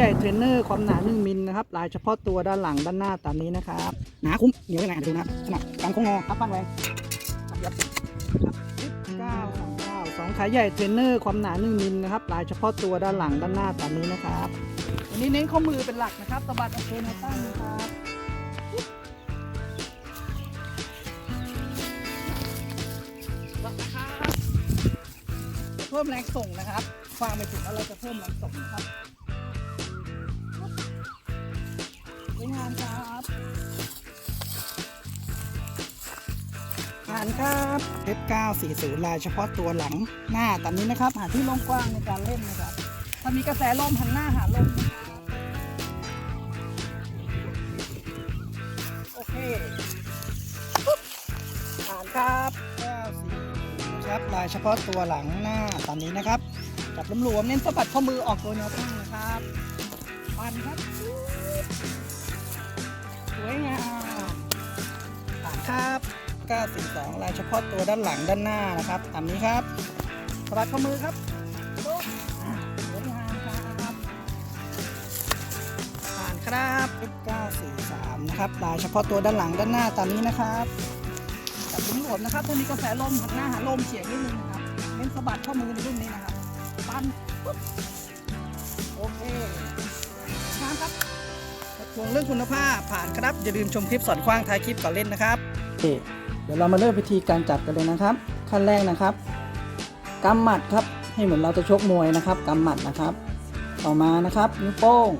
ใหญ่เทรนเนอร์ความหนา 1 มิลนะครับ ลายเฉพาะตัวด้านหลังด้านหน้าตามนี้นะครับ หนาคุ้มเหนียวยังไงดูนะขนาดกลางโค้งงอครับบ้านแรงครับเก้าสองเก้าสองขาใหญ่เทรนเนอร์ความหนา 1 มิลนะครับ ลายเฉพาะตัวด้านหลังด้านหน้าตามนี้นะครับอันนี้เน้นข้อมือเป็นหลักนะครับสะบัดเอาตัวมาตั้งนะครับเพิ่มแรงส่งนะครับ ฟังไปถึงแล้วเราจะเพิ่มแรงส่งนะครับ วยงามครับผ่านครับเพชร940 ลายเฉพาะตัวหลังหน้าตามนี้นะครับ หาที่โล่งกว้างในการเล่นนะครับ ถ้ามีกระแสลมหันหน้าหาลมนะครับโอเคปุ๊บผ่านครับ94ครับ ลายเฉพาะตัวหลังหน้าตามนี้นะครับจับหลวมๆเน้นสะบัดข้อมือออกตัวแนวตั้งนะครับปันครับ วยงามครับ942ลายเฉพาะตัวด้านหลังด้านหน้านะครับตามนี้ครับสบัดข้อมือครับสวยงามครับผ่านครับ943นะครับลายเฉพาะตัวด้านหลังด้านหน้าตามนี้นะครับจับหลวมนะครับถ้ามีกระแสลมหันหน้าหาลมเฉียงนิดนึงนะครับเน้นสะบัดข้อมือในรุ่นนี้นะครับปั้นปุ๊บ ทวงเรื่องคุณภาพผ่านครับ อย่าลืมชมคลิปสอนคว้างท้ายคลิปก่อนเล่นนะครับเดี๋ยวเรามาเริ่มวิธีการจับกันเลยนะครับ ขั้นแรกนะครับกำหมัดครับให้เหมือนเราจะชกมวยนะครับกำหมัดนะครับ ต่อมานะครับ นิ้วโป้ง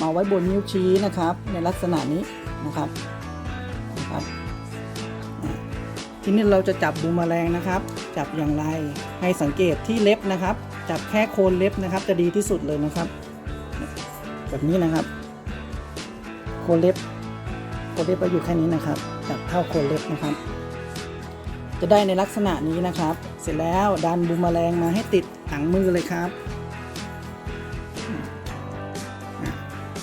มาไว้บนนิ้วชี้นะครับ ในลักษณะนี้นะครับนะครับ ทีนี้เราจะจับบูมแมลงนะครับ จับอย่างไรให้สังเกตที่เล็บนะครับ จับแค่โคนเล็บนะครับ จะดีที่สุดเลยนะครับ แบบนี้นะครับ นเล็บโคนเล็บเราอยู่แค่นี้นะครับจับเท่าโคนเล็บนะครับ จะได้ในลักษณะนี้นะครับ เสร็จแล้วดันบูมแมลงมาให้ติดหางมือเลยครับ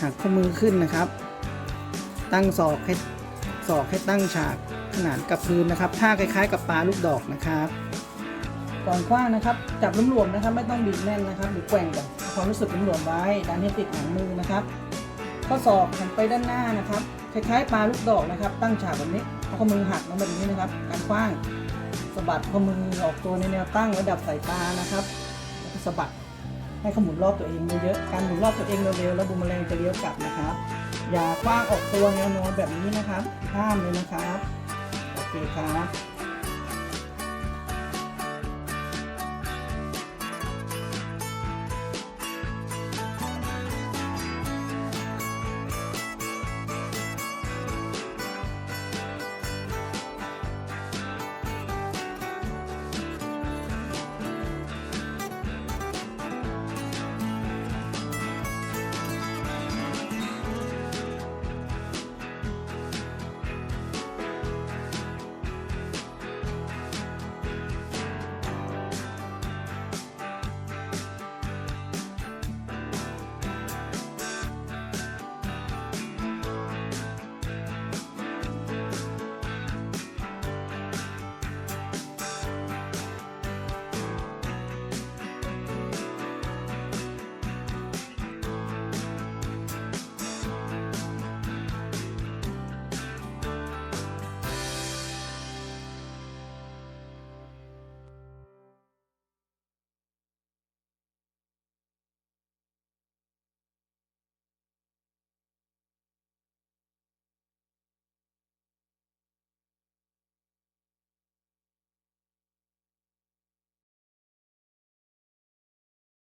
หักข้อมือขึ้นนะครับ ตั้งศอกให้ศอกให้ตั้งฉากขนานกับพื้นนะครับท่าคล้ายๆ กับปลาลูกดอกนะครับก่อนคว้างนะครับ จับหลวมๆนะครับ ไม่ต้องบีบแน่นนะครับหรือแกว่งก่อนความรู้สึกหลวมๆไว้ดันให้ติดหางมือนะครับ ข้อศอกหันไปด้านหน้านะครับคล้ายๆปลาลูกดอกนะครับ ตั้งฉากแบบนี้เอาข้อมือหักลงแบบนี้นะครับ การคว้างสะบัดข้อมือออกตัวในแนวตั้งระดับสายตานะครับแล้วก็สะบัดให้ขมุนรอบตัวเองเยอะๆการหมุนรอบตัวเองเร็วๆแล้วบูมแมลงจะเลี้ยวกลับนะครับ อย่าคว้างออกตัวแนวนอนแบบนี้นะครับห้ามเลยนะครับโอเคครับ